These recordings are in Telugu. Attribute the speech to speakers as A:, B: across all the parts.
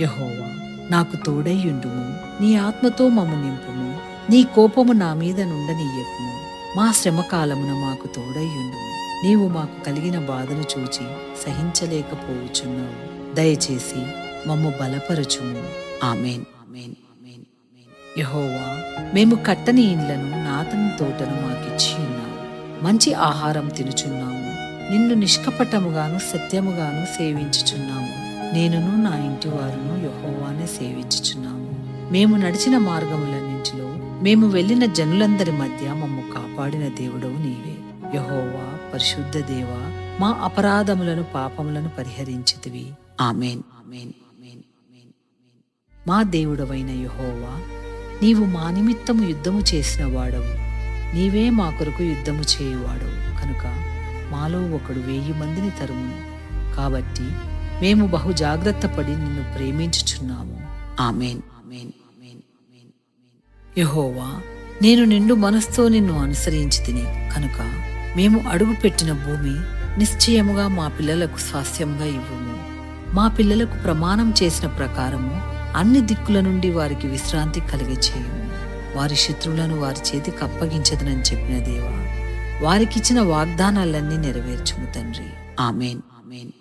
A: యహోవా నాకు తోడయ్యుండుము. నీ ఆత్మతో మమ్ము నింపుము. నీ కోపము నా మీద నుండనీయకుము మా శ్రమకాలమున మాకు తోడయ్యుండుము. నీవు మాకు కలిగిన బాధను చూచి సహించలేకపోవచ్చున్నావు. దయచేసి మమ్ము బలపరచుము. ఆమెన్. ఆమెన్. ఆమెన్. యహోవా మేము కట్టని ఇండ్లను నాతని తోటను మాకిచ్చి ఉన్నావు మంచి ఆహారం తినుచున్నాము. నిన్ను నిష్కపటముగాను సత్యముగాను సేవించుచున్నాము. నేనును నా ఇంటి వారును యహోవానే సేవించుచున్నాము. మేము నడిచిన మార్గములన్నింటిలో మేము వెళ్ళిన జనులందరి మధ్య మమ్ము కాపాడిన దేవుడవు నీవే. యహోవా పరిశుద్ధ దేవా మా అపరాధములను పాపములను పరిహరించితివి. ఆమెన్. ఆమెన్. ఆమెన్. మా దేవుడవైన యహోవా నీవు మా నిమిత్తము యుద్ధము చేసిన వాడవు. నీవే మా కొరకు యుద్ధము చేయువాడవు. కనుక మాలో ఒకడు వెయ్యి మందిని తరుమును. కాబట్టి మేము బహు జాగ్రత్త పడి నిన్ను ప్రేమించుచున్నాము. ఆమెన్. యహోవా నేను నిండు మనస్తో నిన్ను అనుసరించి తిని కనుక మేము అడుగు పెట్టిన భూమి నిశ్చయముగా మా పిల్లలకు స్వాస్థ్యంగా ఇవ్వము. మా పిల్లలకు ప్రమాణం చేసిన ప్రకారము అన్ని దిక్కుల నుండి వారికి విశ్రాంతి కలిగ చేయము వారి శత్రువులను వారి చేతికి అప్పగించదనని చెప్పిన దేవా వారికిచ్చిన వాగ్దానాలన్నీ నెరవేర్చుము తండ్రి. Amen amen.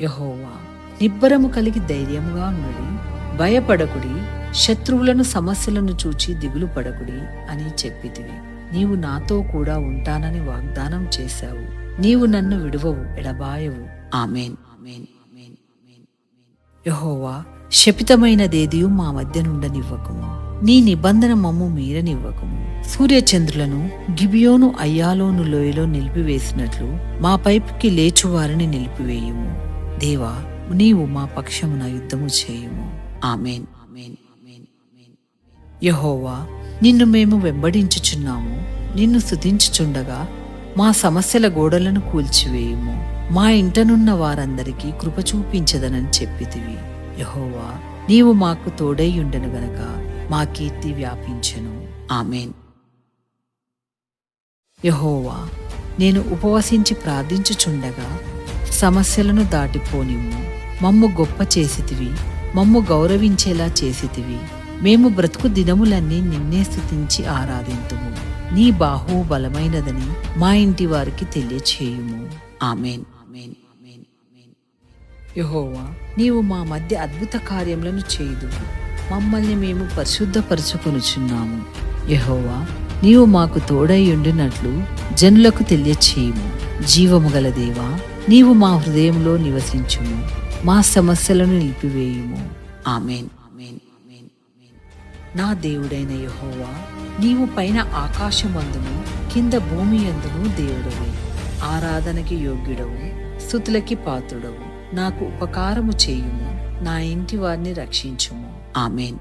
A: యహోవా నిబ్బరము కలిగి ధైర్యముగా ఉన్నది భయపడకుడి శత్రువులను సమస్యలను చూచి దిగులు పడకుడి అని చెప్పితివి. నీవు నాతో కూడా ఉంటానని వాగ్దానం చేశావు. నీవు నన్ను విడువవు ఎడబాయవు. ఆమెన్. యహోవా శపితమైనదేదియు మా మధ్య నుండనివ్వకుము. నీ నిబంధన మమ్ము మీరనివ్వకుము. సూర్యచంద్రులను గిబియోను అయ్యాలోను లోయలో నిలిపివేసినట్లు మా పైపుకి లేచువారిని నిలిపివేయుము. దేవా నీవు మా పక్షమున యుద్ధము చేయుము. ఆమెన్. యహోవా నిన్ను మేము వెంబడించుచున్నాము. నిన్ను స్తుతించుచుండగా మా సమస్యల గోడలను కూల్చివేయుము. మా ఇంటనున్న వారందరికీ కృప చూపించదనని చెప్పితివి. యహోవా నీవు మాకు తోడై ఉండను గనక మా కీర్తి వ్యాపించను. ఆమెన్. యహోవా నేను ఉపవసించి ప్రార్థించుచుండగా సమస్యలను దాటిపోనిమ్ము మమ్ము గొప్ప చేసితివి మమ్ము గౌరవించేలా చేసితివి. మేము బ్రతుకు దినములన్నీ నిన్నే స్థుతించి ఆరాధింతుము. నీ బాహు బలమైనదని మా ఇంటి వారికి తెలియచేయుము. ఆమెన్. ఆమెన్. యహోవా నీవు మా మధ్య అద్భుత కార్యములను చేయుదు మమ్మల్ని మేము పరిశుద్ధపరచుకొనుచున్నాము. యహోవా నీవు మాకు తోడై ఉండినట్లు జనులకు తెలియచేయము. జీవము గల దేవా నీవు మా హృదయంలో నివసించుము. మా సమస్యలను నిలిపివేయుము. ఆమెన్. నా దేవుడైన యహోవా నీవు పైన ఆకాశమందును కింద భూమి అందును దేవుడవు. ఆరాధనకి యోగ్యుడవు స్థుతులకి పాత్రుడవు. నాకు ఉపకారము చేయుము నా ఇంటి వారిని రక్షించుము. ఆమెన్.